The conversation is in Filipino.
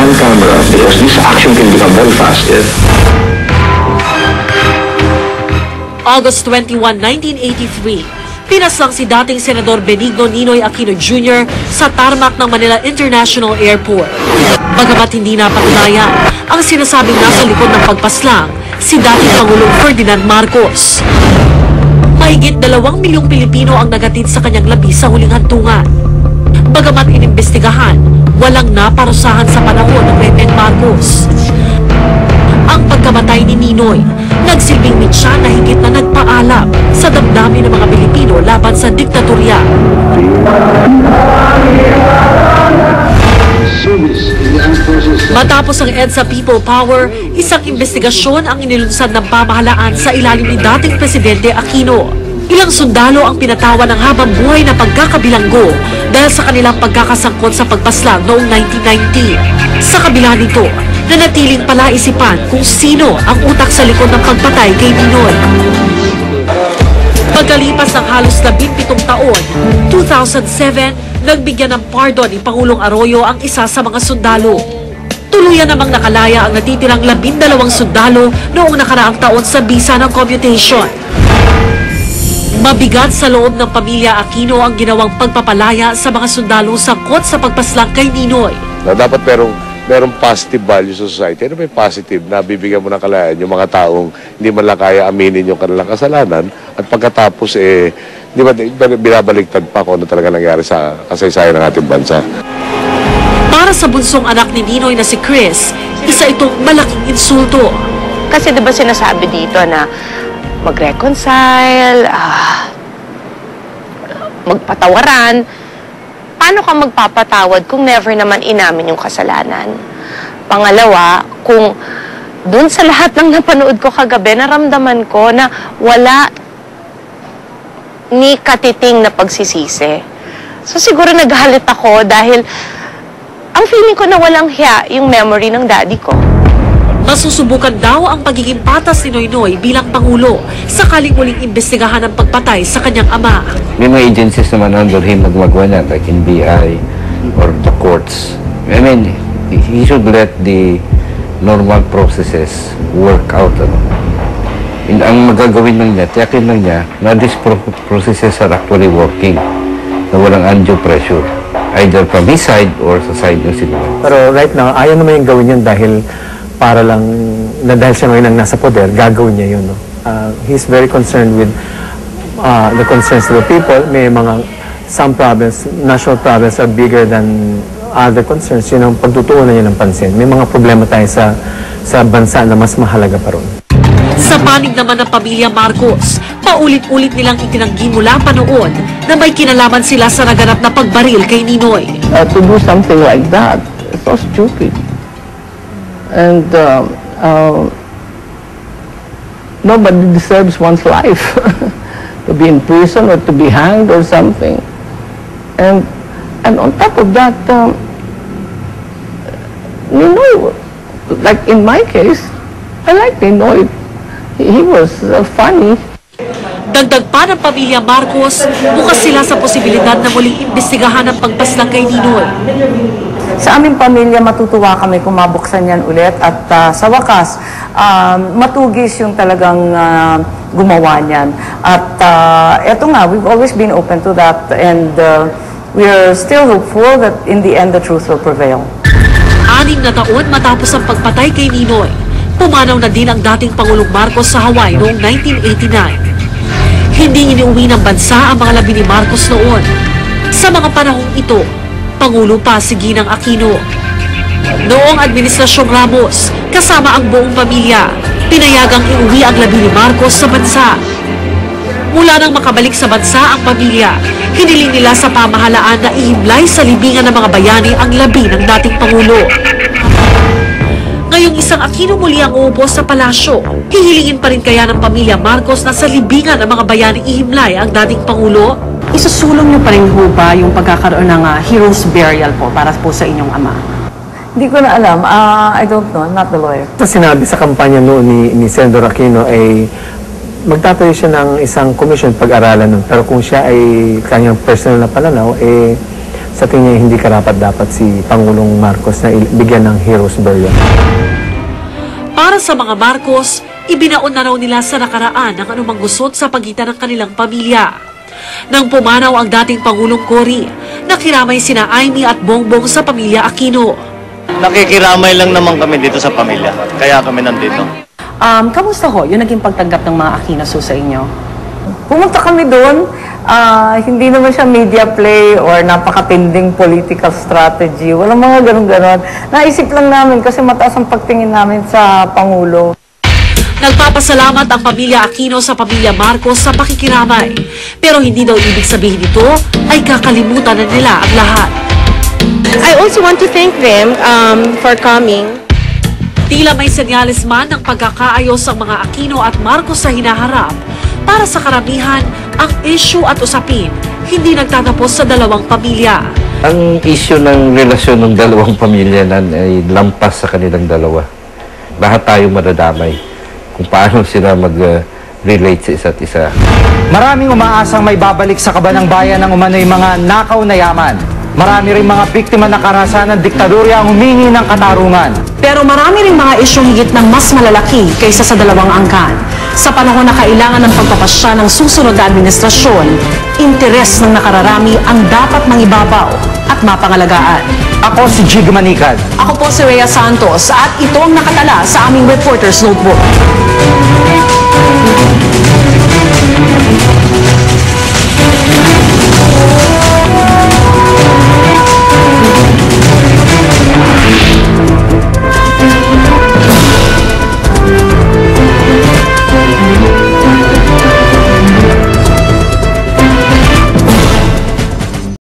on camera because this action can become very fast. Yes. August 21, 1983, pinaslang si dating Senador Benigno Ninoy Aquino Jr. sa tarmac ng Manila International Airport. Bagamat hindi napatunayan ang sinasabing nasa likod ng pagpaslang, si dating Pangulong Ferdinand Marcos. Mahigit dalawang milyong Pilipino ang nagatid sa kanyang labi sa huling hantungan. Bagamat inimbestigahan, walang naparusahan sa panahon ng President Marcos. Ang pagkamatay ni Ninoy, nagsilbing mitya na higit na nagpaalam sa damdamin ng mga Pilipino laban sa diktatorya. Matapos ang EDSA People Power, isang investigasyon ang inilunsad ng pamahalaan sa ilalim ni dating Presidente Aquino. Ilang sundalo ang pinatawa ng habang buhay na pagkakabilanggo dahil sa kanilang pagkakasangkot sa pagpaslang noong 1990. Sa kabila nito, nanatiling palaisipan kung sino ang utak sa likod ng pagpatay kay Ninoy. Pagkalipas ng halos 17 taon, 2007, nagbigyan ng pardon ni Pangulong Arroyo ang isa sa mga sundalo. Tuluyan namang nakalaya ang natitirang labindalawang sundalo noong nakaraang taon sa bisa ng commutation. Mabigat sa loob ng pamilya Aquino ang ginawang pagpapalaya sa mga sundalo sangkot sa pagpaslang kay Ninoy. na dapat merong merong positive value sa society. Ano ba yung positive na bibigyan mo ng kalayaan yung mga taong hindi man lang kaya aminin yung kanilang kasalanan at pagkatapos eh di ba binabaliktad pa kung ano talaga nangyari sa kasaysayan ng ating bansa. Para sa bunsong anak ni Ninoy na si Chris, isa itong malaking insulto. Kasi 'di ba sinasabi dito na mag-reconcile, ah, magpatawaran. Paano ka magpapatawad kung never naman inamin yung kasalanan? Pangalawa, kung dun sa lahat ng napanood ko kagabi, naramdaman ko na wala ni katiting na pagsisisi. So siguro naghalit ako dahil ang feeling ko na walang hiya yung memory ng daddy ko. Masusubukan daw ang pagiging patas ni Noynoy bilang Pangulo sakaling muling imbestigahan ang pagpatay sa kanyang ama. May mga agencies naman under him na gumagawa niya, like NBI or the courts. I mean, he should let the normal processes work out. Ano. In, ang magagawin lang niya, tiyakin lang niya na these pro- processes are actually working na walang undue pressure either from his side or sa side ng sinunod. Pero right now, ayaw naman yung gawin yun dahil para lang, na dahil siya ngayon ang nasa poder, gagawin niya yun. No? Uh, he's very concerned with uh, the concerns of the people. May mga, some problems, national problems are bigger than other concerns. Yun ang pagtutuunan niya ng pansin. May mga problema tayo sa, sa bansa na mas mahalaga pa ron. Sa panig naman ng pamilya Marcos, paulit-ulit nilang itinanggi mula pa noon na may kinalaman sila sa naganap na pagbaril kay Ninoy. uh, to do something like that so stupid. And um, uh, nobody deserves one's life to be in prison or to be hanged or something. And and on top of that, um, Ninoy, like in my case, I like Ninoy. He, he was uh, funny. Dagdag pa ng pamilya Marcos, bukas sila sa posibilidad na muling imbestigahan ang pagpaslang kay Ninoy. Sa aming pamilya, matutuwa kami kung mabuksan yan ulit at ah, sa wakas, um, matugis yung talagang ah, gumawa niyan. At ah, eto nga, we've always been open to that and uh, we are still hopeful that in the end, the truth will prevail. Anim na taon matapos ang pagpatay kay Ninoy, pumanaw na din ang dating Pangulong Marcos sa Hawaii noong 1989. Hindi iniuwi ng bansa ang mga labi ni Marcos noon. Sa mga panahong ito, Pangulo pa si Ginang Aquino. Noong Administrasyong Ramos, kasama ang buong pamilya, pinayagang iuwi ang labi ni Marcos sa bansa. Mula nang makabalik sa bansa ang pamilya, hiniling nila sa pamahalaan na ihimlay sa libingan ng mga bayani ang labi ng dating Pangulo. Ngayong isang Aquino muli ang uupo sa palasyo, hihilingin pa rin kaya ng pamilya Marcos na sa libingan ng mga bayani ihimlay ang dating Pangulo? Isusulong niyo pa rin ho ba yung pagkakaroon ng ah, hero's burial po para po sa inyong ama? Hindi ko na alam. Ah, I don't know. I'm not the lawyer. Ito sinabi sa kampanya noon ni, ni Senador Aquino ay magtatayo siya ng isang commission pag-aralan nun. Pero kung siya ay kanyang personal na pananaw, eh, sa tingin niya hindi karapat dapat si Pangulong Marcos na bigyan ng hero's burial. Para sa mga Marcos, ibinaon na raw nila sa nakaraan ang anumang gusot sa pagitan ng kanilang pamilya. Nang pumanaw ang dating Pangulong Cory, nakiramay sina Amy at Bongbong sa pamilya Aquino. Nakikiramay lang naman kami dito sa pamilya. Kaya kami nandito. Um, kamusta ho yung naging pagtanggap ng mga Aquinas ho sa inyo? Pumunta kami doon, ah, hindi naman siya media play or napakatinding political strategy. Walang mga ganun-ganon. Naisip lang namin kasi mataas ang pagtingin namin sa Pangulo. Nagpapasalamat ang pamilya Aquino sa pamilya Marcos sa pakikiramay. Pero hindi daw ibig sabihin nito ay kakalimutan na nila ang lahat. I also want to thank them um, for coming. Tila may senyales man ng pagkakaayos ang mga Aquino at Marcos sa hinaharap. Para sa karamihan, ang issue at usapin hindi nagtatapos sa dalawang pamilya. Ang issue ng relasyon ng dalawang pamilya nan ay lampas sa kanilang dalawa. Lahat tayo madadamay kung paano sila mag-relate sa isa't isa. Maraming umaasang may babalik sa kabanang bayan ng umano'y mga nakaw na yaman. Marami rin mga biktima ng karahasan ng diktadurya ang humingi ng katarungan. Pero marami ring mga isyong higit ng mas malalaki kaysa sa dalawang angkan. Sa panahon na kailangan ng pagpapasya ng susunod na administrasyon, interes ng nakararami ang dapat mangibabaw at mapangalagaan. Ako si Jig Manikad. Ako po si Rhea Santos at ito ang nakatala sa aming Reporter's Notebook.